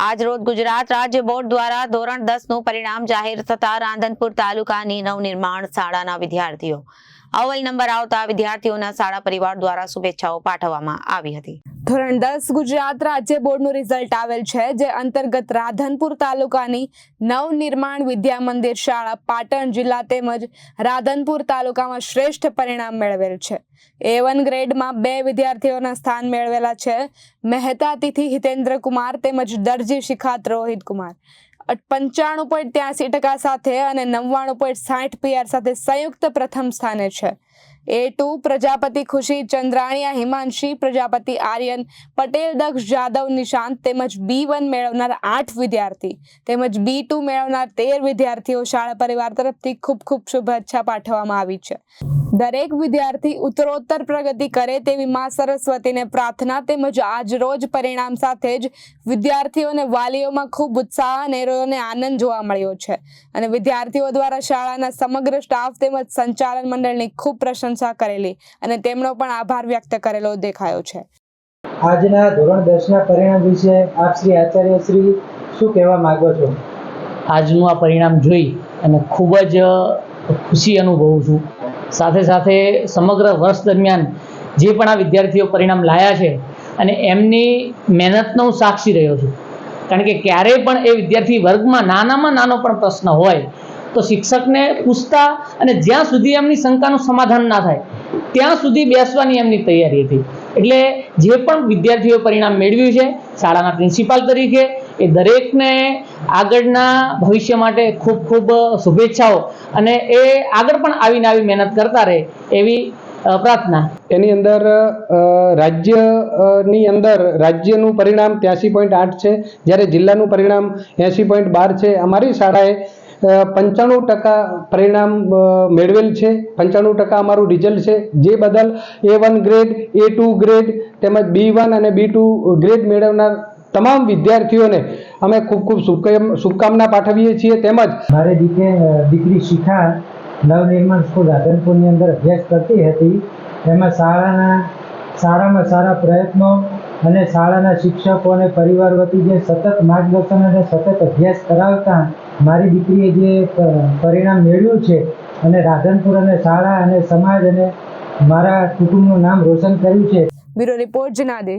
આજ રોજ ગુજરાત રાજ્ય બોર્ડ દ્વારા ધોરણ દસનું પરિણામ જાહેર થતા રાંધનપુર તાલુકાની નવનિર્માણ શાળાના વિદ્યાર્થીઓ અવ્વલ નંબર આવતા વિદ્યાર્થીઓના શાળા પરિવાર દ્વારા શુભેચ્છાઓ પાઠવવામાં આવી હતી. ધોરણ દસ ગુજરાત રાજ્ય બોર્ડનું રિઝલ્ટ આવેલ છે, જે અંતર્ગત રાધનપુર તાલુકાની નવનિર્માણ વિદ્યા મંદિર શાળા પાટણ જિલ્લા તેમજ રાધનપુર તાલુકામાં શ્રેષ્ઠ પરિણામ મેળવેલ છે. એ વન ગ્રેડમાં બે વિદ્યાર્થીઓના સ્થાન મેળવેલા છે, મહેતા તિથિ હિતેન્દ્ર કુમાર તેમજ દરજી શિખાત રોહિત કુમાર પંચાણું પોઈન્ટ ત્યાસી ટકા સાથે અને નવ્વાણું પોઈન્ટ સાઠ પીઆર સાથે સંયુક્ત પ્રથમ સ્થાને છે. એ ટુ પ્રજાપતિ ખુશી ચંદ્રાણીયા હિમાંશી, પ્રજાપતિ આર્યન, પટેલ, દક્ષ, જાદવ, નિશાંત તેમજ બી વન મેળવનાર આઠ વિદ્યાર્થી. તેમજ બી ટુ મેળવનાર તેર વિદ્યાર્થીઓ શાળા પરિવાર તરફથી ખૂબ ખૂબ શુભેચ્છા પાઠવવામાં આવી છે. દરેક વિદ્યાર્થી ઉત્તરોત્તર પ્રગતિ કરે તેવી મા સરસ્વતીને પ્રાર્થના તેમજ આજ રોજ પરિણામ સાથે જ વિદ્યાર્થીઓ અને વાલીઓમાં ખૂબ ઉત્સાહ અને આનંદ જોવા મળ્યો છે. અને વિદ્યાર્થીઓ દ્વારા શાળાના સમગ્ર સ્ટાફ તેમજ સંચાલન મંડળની ખૂબ પ્રશંસા કરેલી અને તેમનો પણ આભાર વ્યક્ત કરેલો દેખાયો છે. આજના ધોરણ દસના પરિણામ વિશે આપ શ્રી આચાર્ય શ્રી શું કહેવા માંગો છો? આજનું આ પરિણામ જોઈ અને ખૂબ જ ખુશી અનુભવું છું. સાથે સાથે સમગ્ર વર્ષ દરમિયાન જે પણ આ વિદ્યાર્થીઓ પરિણામ લાયા છે અને એમની મહેનતનો હું સાક્ષી રહ્યો છું. કારણ કે ક્યારેય પણ એ વિદ્યાર્થી વર્ગમાં નાનામાં નાનો પણ પ્રશ્ન હોય તો શિક્ષકને પૂછતા અને જ્યાં સુધી એમની શંકાનું સમાધાન ના થાય, ત્યાં સુધી બેસવાની એમની તૈયારી હતી. એટલે જે પણ વિદ્યાર્થીઓ પરિણામ મેળવ્યું છે, શાળાના પ્રિન્સિપાલ તરીકે, એ દરેકને આગળના ભવિષ્ય માટે ખૂબ ખૂબ શુભેચ્છાઓ. અને એ આગળ પણ આવીને આવી મહેનત કરતા રહે એવી પ્રાર્થના. એની અંદર રાજ્યની અંદર રાજ્યનું પરિણામ ત્યાંસી પોઈન્ટ આઠ છે, જ્યારે જિલ્લાનું પરિણામ એંસી પોઈન્ટ બાર છે. અમારી શાળાએ પંચાણું ટકા પરિણામ મેળવેલ છે. પંચાણું ટકા અમારું રિઝલ્ટ છે. જે બદલ A one grade A two grade તેમજ બી વન અને બી ટુ ગ્રેડ મેળવનાર તમામ વિદ્યાર્થીઓને અમે ખૂબ ખૂબ શુભકામના પાઠવીએ છીએ. તેમજ મારી દીકરી શિખા નવનિર્માણ સ્કૂલ રાધનપુરની અંદર અભ્યાસ કરતી હતી. એમાં શાળાના સારામાં સારા પ્રયત્નો અને શાળાના શિક્ષકો અને પરિવાર વતી જે સતત માર્ગદર્શન અને સતત અભ્યાસ કરાવતા મારી દીકરીએ જે પરિણામ મેળવ્યું છે અને રાધનપુર અને શાળા અને સમાજ અને મારા કુટુંબનું નામ રોશન કર્યું છે. Bureau report Janadesh.